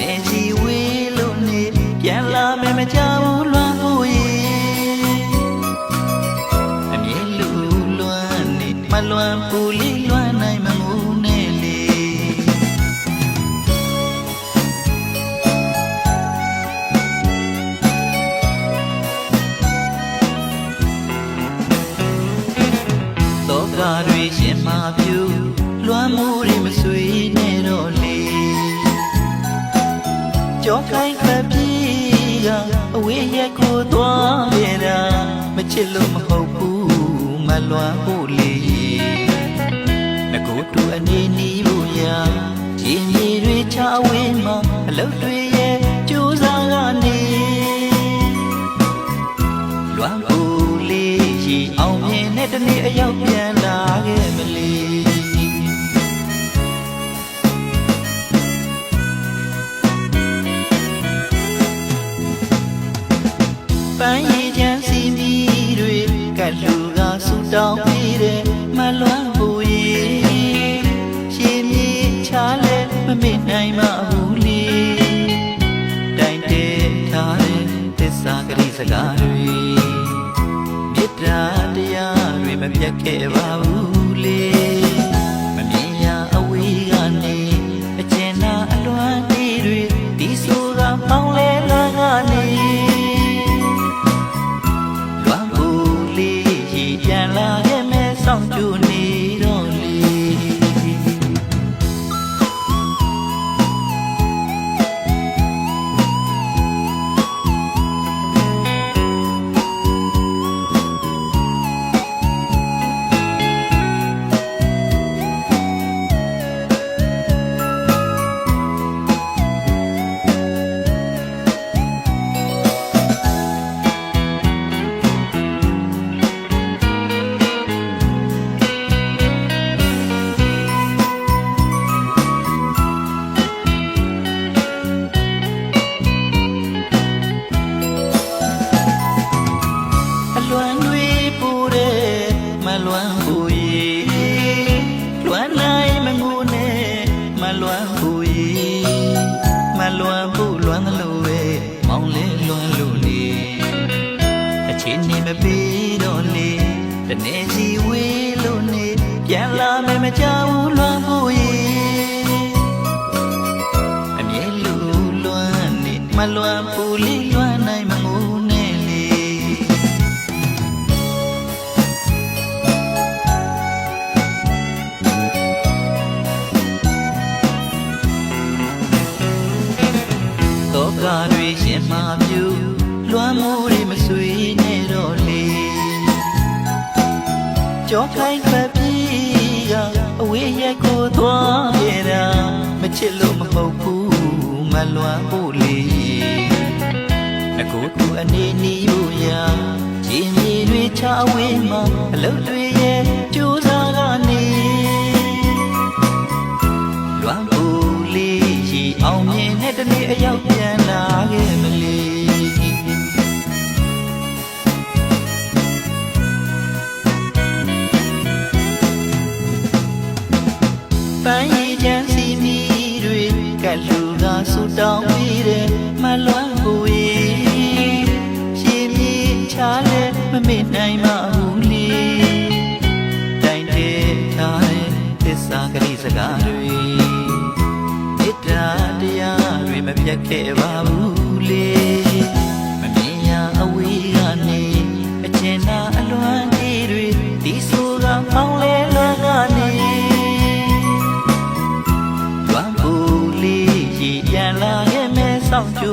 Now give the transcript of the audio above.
နေချီဝေးလို့နေပြန်လာမယ်မကြောက်လွမ်းကိုရင်အမြဲလူလွမ်းနေမလွမ်းပူလေးလွမ်းနိုင်မမှုနဲ့လေတော့ပါတွေရှင်မှာ ခိုင်းခပ်ပြေးကအဝေးရက်ကိုသွားခဲ့တာမချစ်လို့မဟုတ်ဘူးမလွမ်းဖို့လေငကိုတူအနေနီးဖို့ရာရှင်မြေတွေချဝင်းမှာအလုတ်တွေ တွေကလူကဆူတောင်းပြီးတဲ့မလွမ်းဘူးရီရှင်မြေချားလဲမမေ့နိုင်ပါဘူးလေတိုင်တဲထားတဲ့သစ္စာဂရိစကားတွေမေတ္တာတရားတွေမပြတ်ခဲ့ပါဘူး ပေးတော့လေတနေ့စီဝေးလို့နေပြန်လာမယ်မကြောက်ဘူးလွမ်းဘူးရေအမြဲလူလွမ်းနေမလွမ်းဘူးလေးလွမ်းနိုင်မငိုနဲ့လေသောကတွေရှင်မာပြူလွမ်းမှု ကြောခိုင်းခပ်ပြေးကအဝေးရက်ကိုသွားခဲ့တာမချစ်လို့မဟုတ်ဘူးမလွမ်းဖို့လေအကိုတူအနေနီးဖို့ရာရှင်မြေတွေချဝင်းမှာအလုတ်တွေရဲ့ကြိုးစားကနေလွမ်းဘူးလေးရီအောင်မြင်တဲ့တနေ့အရောက် မပြတ်ခဲ့ပါဘူးလေမမြင်ရအဝေးကနေအကျဉ်းနာအလွမ်းကြီးတွေဒီဆိုကမောင်းလဲလွမ်းကနေလွမ်းဘူးလေးရီပြန်လာခဲ့မဲ့စောင့်ကြ